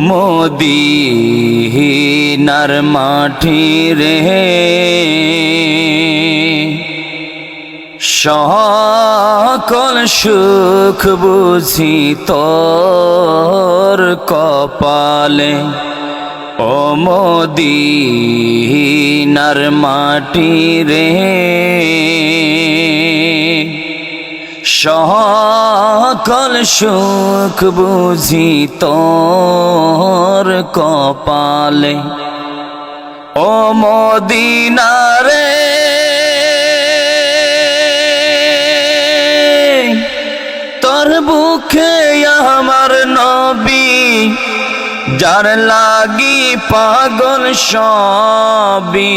মদিনার মাটি রে। সকল সুখ বুঝি তোর কপালে। ও মদিনার মাটি রে। সকল সুখ বুঝি তোর কপালে। ও মদিনারে তোর বুকে আমার নবী, যার লাগি পাগল সবি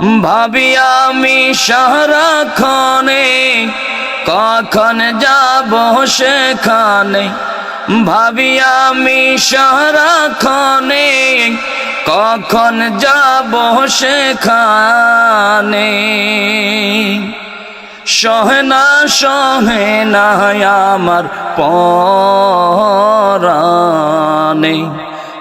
ভাবি আমি সারাক্ষণে কখন যাব সেখানে? ভাবি আমি সারাক্ষণে কখন যাব সেখানে? সহনা সহেনা আমার পরানে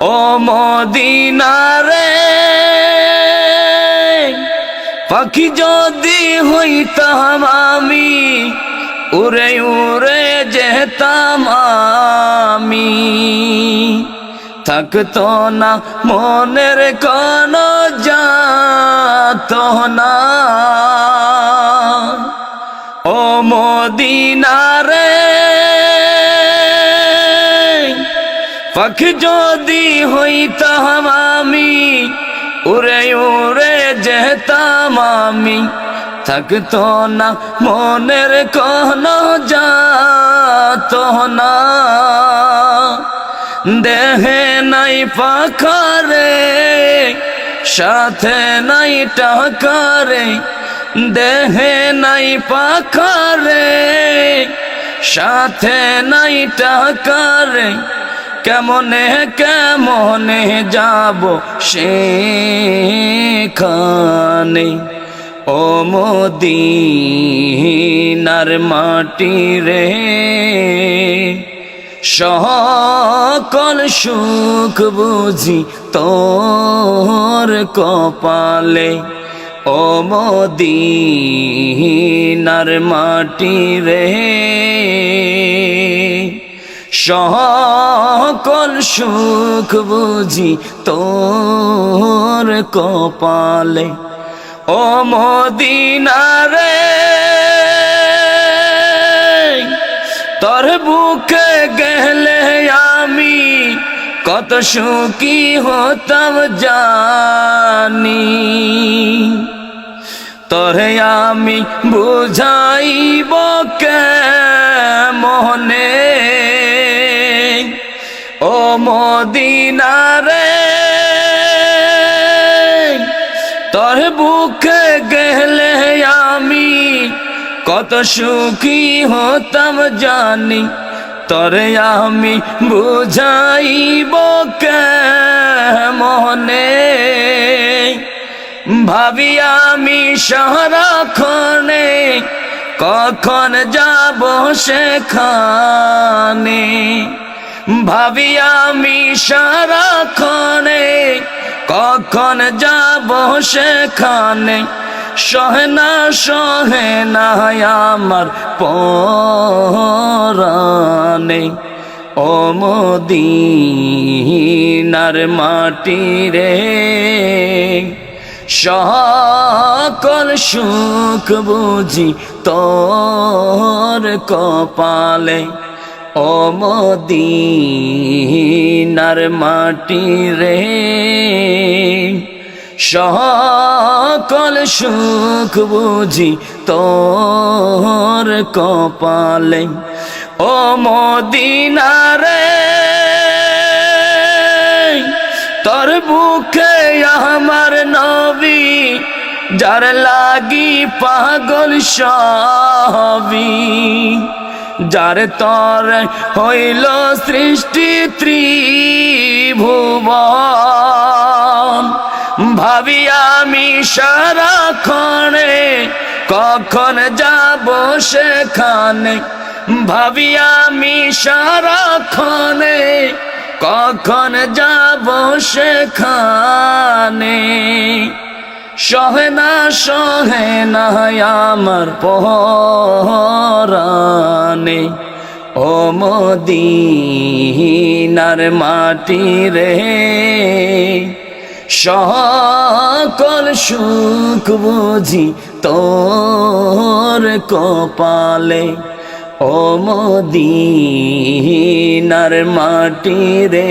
ও মদিনারে পাখি যদি হইতাম আমি, উড়ে উড়ে যেতাম আমি। থাকতো না মনের কোন যাত না। ও মদিনারে পাখি যদি হইতাম আমি, উড়ে উড়ে যেতাম আমি। থাকতো না মনের কোন যাত না। দেহে নাই পাখারে, সাথে নাই টাকারে। দেহে নাই পাখারে, সাথে নাই টাকারে। কেমনে কেমনে যাব সেখানে? ও মদিনার মাটি রে, সকল সুখ বুঝি তোর কপালে। ও মদিনার মাটি রে সকল সুখ বুঝি তোর কপালে। ও মদিনারে তোর বুকে গেলে আমি কত সুখী হতাম জানি। তোরে আমি বুঝাইব কে মনে ও মদিনারে তোর বুকে গেলে আমি কত সুখী হতাম জানি, তরে আমি বুঝাইব মনে ভাবি আমি সারাক্ষণে কখন যাব সেখানে? ভাবি আমি সারাক্ষণে কখন যাব সেখানে? সহেনা সহেনা আমার পরা খানে ও মদিনার মাটি রে, সকল সুখ বুঝি তোর কপালে। ও মদিনার মাটি রে। সকল সুখ বুঝি তোর কপালে। ও মদিনারে তোর বুকে আমার নবী, যার লাগি পাগল সবই। যার তর হইল সৃষ্টি ত্রিভুবন। ভাবি আমি সারাক্ষণে কখন যাব সেখানে? ভাবি আমি সারাক্ষণে কখন যাব সেখানে? সহে না সহে না আমার পহরানে। ও মদিনার মাটি রে, সকল সুখ বুঝি তোর কপালে। ও মদিনার মাটি রে